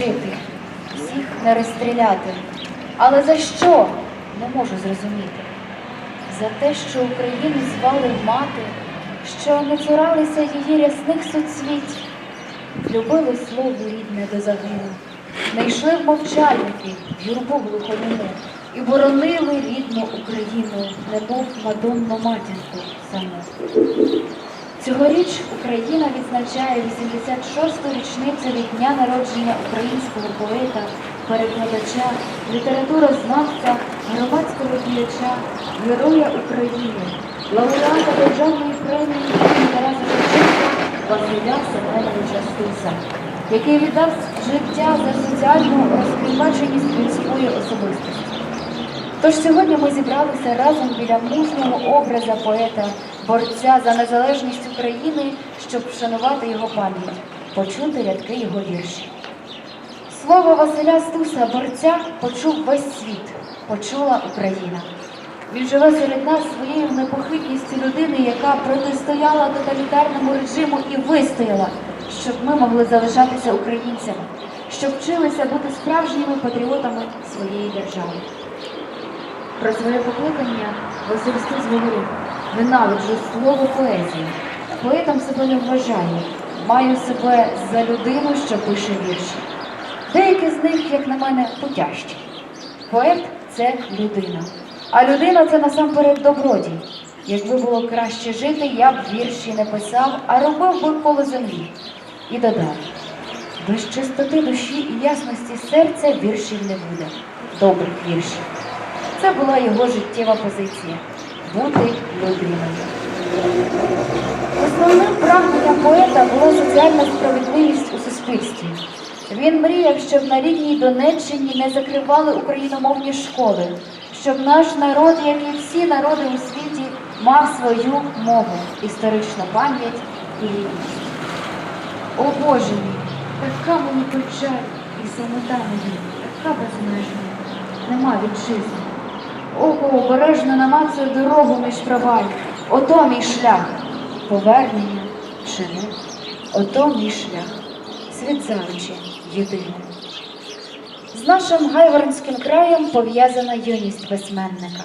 жити, всіх не розстріляти. Але за що? Не можу зрозуміти. За те, що Україну звали мати, що не цуралися її рясних суцвіть, любили слово рідне до загину, не йшли в мовчальники, в юрбу глухоніму, і боронили рідну Україну, немов мадонну матінку саму. Цьогоріч Україна відзначає 86-ту річницю від дня народження українського поета, перекладача, літературознавця, громадського діяча, героя України, лауреата державної премії Тараса Шевченка Василя Семеновича Стуса, який віддав життя за соціальну розкриваченість людської особистості. Тож сьогодні ми зібралися разом біля мужнього образа поета, борця за незалежність України, щоб вшанувати його пам'ять, почути рядки його віршів. Слово Василя Стуса, борця, почув весь світ, почула Україна. Він живе серед нас своєю непохитністю людини, яка протистояла тоталітарному режиму і вистояла, щоб ми могли залишатися українцями, щоб вчилися бути справжніми патріотами своєї держави. Про своє покликання Василь Стус говорив, ненавиджу слово поезії. Поетом себе не вважаю, маю себе за людину, що пише вірші. Деякі з них, як на мене, путящі. Поет це людина. А людина це насамперед добродій. Якби було краще жити, я б вірші не писав, а робив би коло землі. І додав, без чистоти душі і ясності серця віршів не буде, добрих віршів. Це була його життєва позиція бути людиною. Основним прагненням поета була соціальна справедливість у суспільстві. Він мріяв, щоб на рідній Донеччині не закривали україномовні школи, щоб наш народ, як і всі народи у світі, мав свою мову, історичну пам'ять і рідність. О Боже мій, така мені печаль і самота мені, така безмежна, нема вітчизни. Око обережно намацує дорогу між проваль. Ото мій шлях, повернення чи не, ото мій шлях, світ єдиний. З нашим Гайворонським краєм пов'язана юність письменника.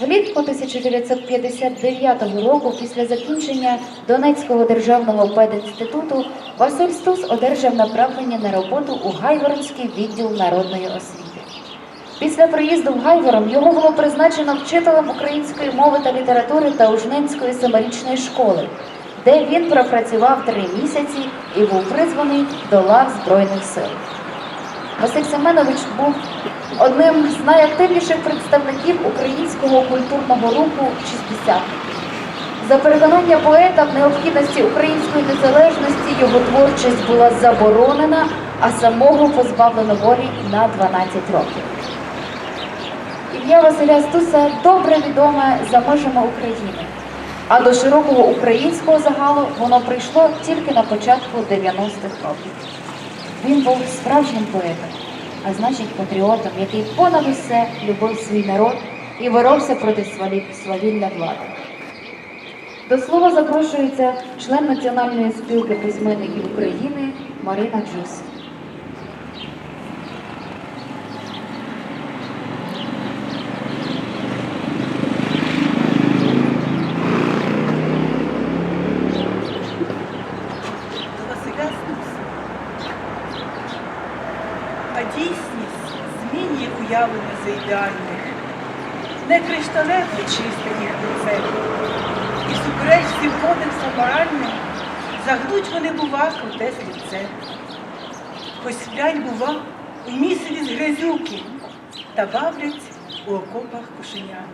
Влітку 1959 року, після закінчення Донецького державного пединституту, Василь Стус одержав направлення на роботу у Гайворонський відділ народної освіти. Після приїзду в Гайворон його було призначено вчителем української мови та літератури та Ужненської семирічної школи, де він пропрацював три місяці і був призваний до лав Збройних сил. Василь Семенович був одним з найактивніших представників українського культурного руху шістдесятників. За переконання поета в необхідності української незалежності його творчість була заборонена, а самого позбавлено волі на 12 років. Ім'я Василя Стуса добре відоме за межами України, а до широкого українського загалу воно прийшло тільки на початку 90-х років. Він був справжнім поетом, а значить патріотом, який понад усе любив свій народ і боровся проти свавілля влади. До слова запрошується член Національної спілки письменників України Марина Джус. Василя Стуса. А дійсність змінює уявлення за ідеальних. Не кришталеве чисте їх лице. І супереч всім кодексам моральним, загнуть вони, бува, круте слівце. Хоч сплять, бува, у місиві з грязюки, та бавлять у окопах кошенят.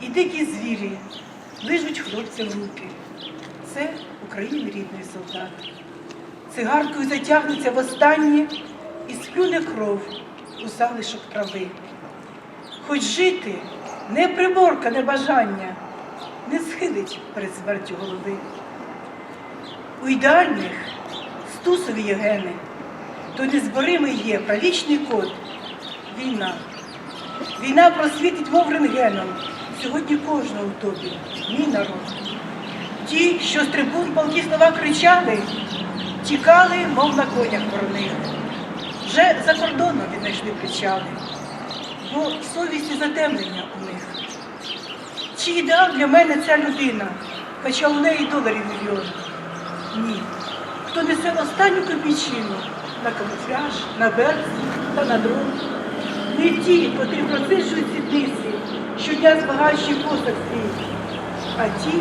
І дикі звірі лижуть хлопцям руки. Це України рідний солдат. Цигаркою затягнуться в останнє і сплюне кров у залишок трави. Хоч жити не приборка, не бажання, не схилить перед смертю голови. У ідеальних стусові є гени, то незборимий є правічний код. Війна. Війна просвітить мов рентгеном сьогодні кожного у тобі, мій народ. Ті, що з трибун палкі слова кричали, тікали, мов на конях вороних. Вже за кордоном віднайшли причали, бо совісті затемнення у них. Чи ідеал для мене ця людина, хоча у неї доларів мільйон? Ні. Хто несе останню копійчину на камуфляж, на берці та на дрон. Не ті, котрі просишують сідниці, щодня збагаючи посад свій, а ті,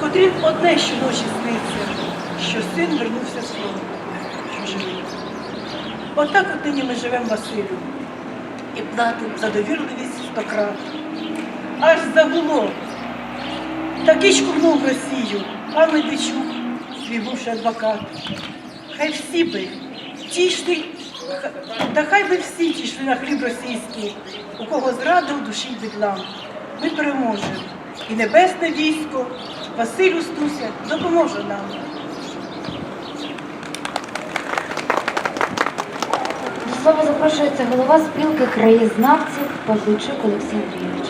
котрим одне щоночі сниться, що син вернувся з фронту. Отак от нині ми живемо Василю і платимо за довірливість сто крат. Аж загуло. Такий шкурнув Росію, пан Медведчук, свій бувший адвокат. Хай всі би, ті йшли, та хай би всі ті йшли на хліб російський, у кого зрада в душі бедлам. Ми переможемо. І небесне військо, Василю Стуся допоможе нам. До слова запрошується голова спілки краєзнавців Павличук Олексій Андрійович.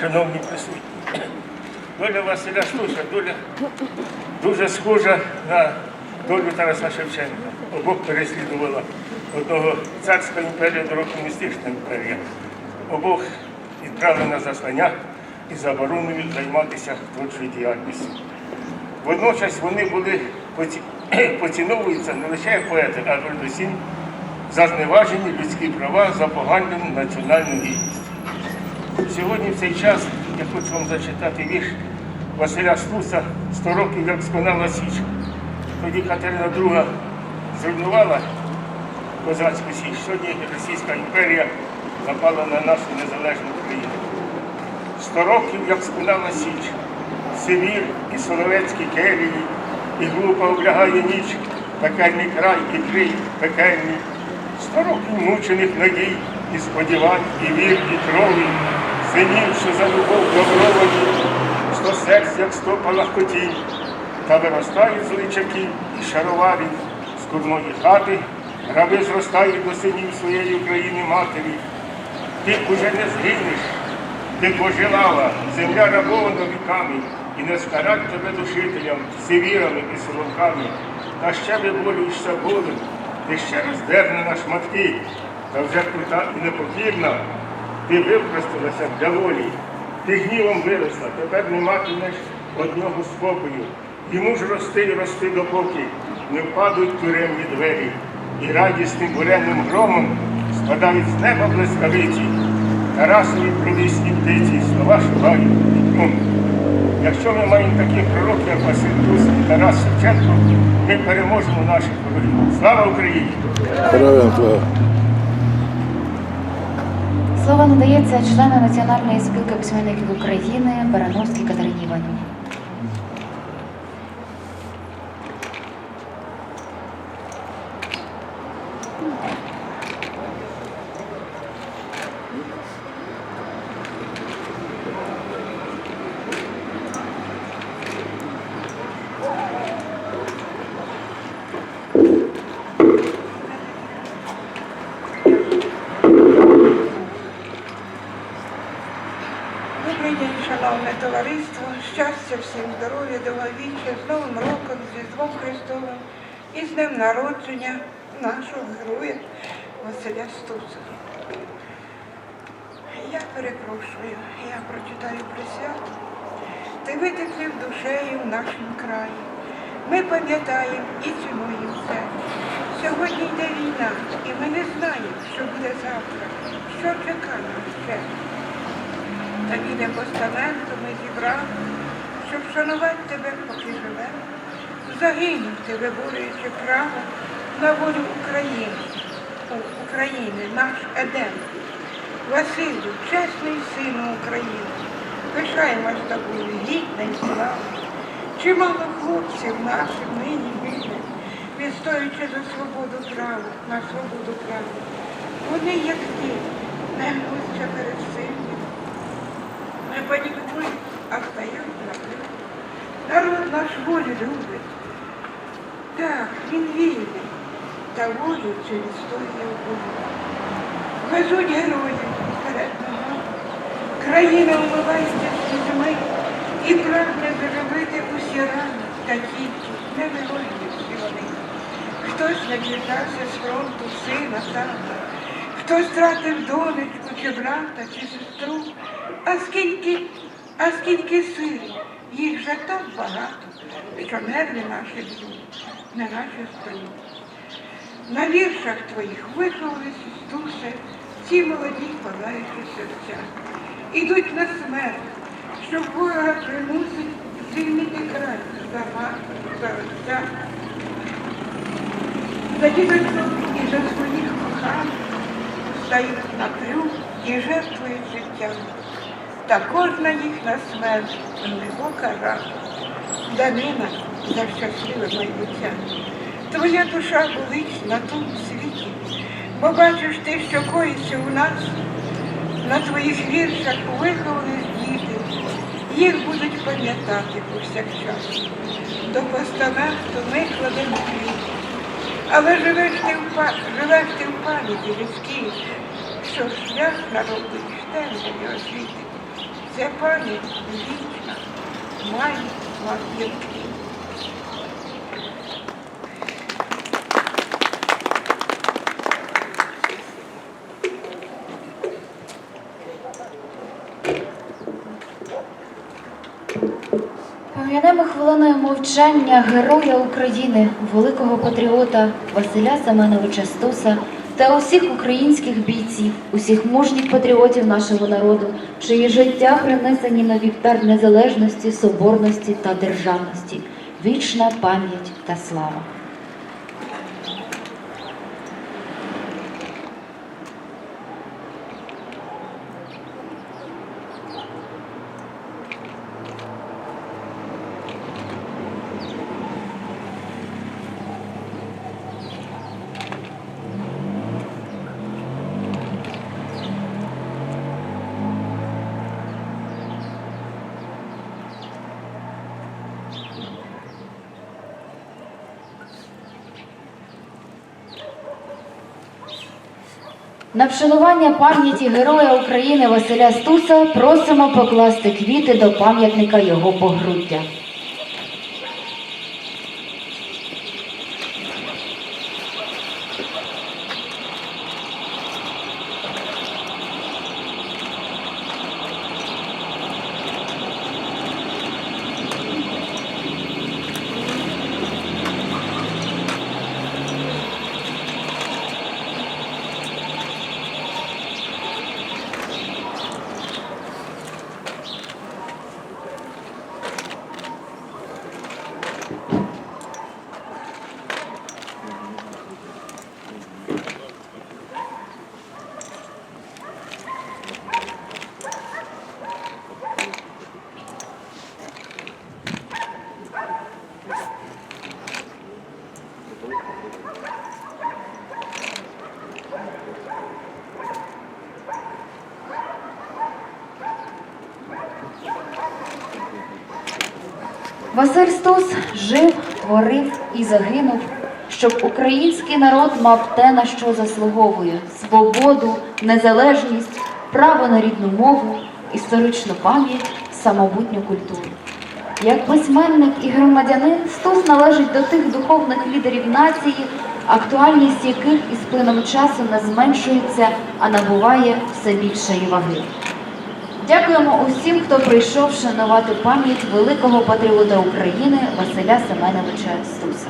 Шановні присутні, доля Василя Стуса, доля дуже схожа на долю Тараса Шевченка. Обох переслідувала одного царська імперія, другого комуністична імперія. Обох відправили на заслання і заборонили займатися творчою діяльністю. Водночас вони були поціновуються не лише як поети, а передусім за зневажені людські права, за поганену національну гідність. Сьогодні в цей час я хочу вам зачитати вірш Василя Стуса «100 років, як сконала Січ. Тоді Катерина II зруйнувала козацьку Січ. Сьогодні Російська імперія напала на нашу незалежну країну. Сто років, як сконала Січ, Сивір і Соловецькі келії, і глупо облягає ніч, пекельний край і крий пекельний. Сто років мучених надій, і сподівань, і вір, і крові, синів, що за любов добровані, сто серць, як сто палахкотінь, та виростають з личаків і шароварів, з курної хати, раби зростають до синів своєї України матері. Ти уже не згинеш, ти пожелала, земля рабована віками, і не скарать тебе душителям, сивірами і соловками, та ще виболюєшся болем, ти ще роздерне на шматки, та вже крута і непокірна, ти випростилася для волі, ти гнівом виросла, тепер не матимеш одного спокою. Йому ж рости і рости допоки не впадуть тюремні двері, і радісним буренним громом спадають з неба блискавиці, Тарасові пролісні птиці, слова вікном. Якщо ми маємо таких пророків, як Василь Тус і Тарас Шевченко, ми переможемо наших ворогів. Слава Україні! Слово надається члену Національної спілки письменників України Барановській Катерині Іванівні. Щастя всім, здоров'я, довговіччя, з Новим роком, з Різдвом Христовим і з днем народження нашого героя Василя Стуса. Я перепрошую, я прочитаю присягу. Ти витеклив душею в нашому краї. Ми пам'ятаємо і цінуємо все. Сьогодні йде війна, і ми не знаємо, що буде завтра, що чекає ще. Та біля постаменту ми зібрали, щоб шанувати тебе, поки живемо. Загинув ти, виборюючи право на волю України, України, наш Едем. Василю, чесний сину України, пишаємось тобою, гідна і слава. Чимало хлопців наших нині гине, відстоюючи за свободу права, на свободу права. Вони, як ти, не гнуться перед сильним, не панікують, а стоять на. Народ наш волю любить. Так, він вільний, та волю цю відстоює Бога. Везуть героїв вперед. Країна вмивається з зими і прагне заробити усі рани та тільки невигодні всі вони. Хтось не дізнався з фронту сина, тата, хтось втратив донечку, чи брата, чи сестру, а скільки, а скільки сирів багато, що нерви наші б'ють, не наче стою. На віршах твоїх виховались Ісусе, ці молоді палаючі серця. Ідуть на смерть, щоб ворога примусить звільнити край за мат, за отця. За діточок і за своїх коханих стають на трюк і жертвують життям. Та кожна їхня смерть глибока рана, данина за щасливе майбуття. Твоя душа болить на тому світі, бо бачиш ти, що коїться у нас, на твоїх віршах виховались діти, їх будуть пам'ятати повсякчас. До постаменту ми кладемо квіти, але живеш ти в, па- живеш ти в пам'яті людській, що шлях народу штемної освіти. Це пам'ять вічна, має. Пам'ятаємо хвилиною мовчання героя України, великого патріота Василя Семеновича Стуса та усіх українських бійців, усіх мужніх патріотів нашого народу, чиї життя принесені на вівтар незалежності, соборності та державності. Вічна пам'ять та слава. На вшанування пам'яті Героя України Василя Стуса просимо покласти квіти до пам'ятника його погруддя. Василь Стус жив, творив і загинув, щоб український народ мав те, на що заслуговує: свободу, незалежність, право на рідну мову, історичну пам'ять, самобутню культуру. Як письменник і громадянин, Стус належить до тих духовних лідерів нації, актуальність яких із плином часу не зменшується, а набуває все більшої ваги. Дякуємо усім, хто прийшов шанувати пам'ять великого патріота України Василя Семеновича Стуса.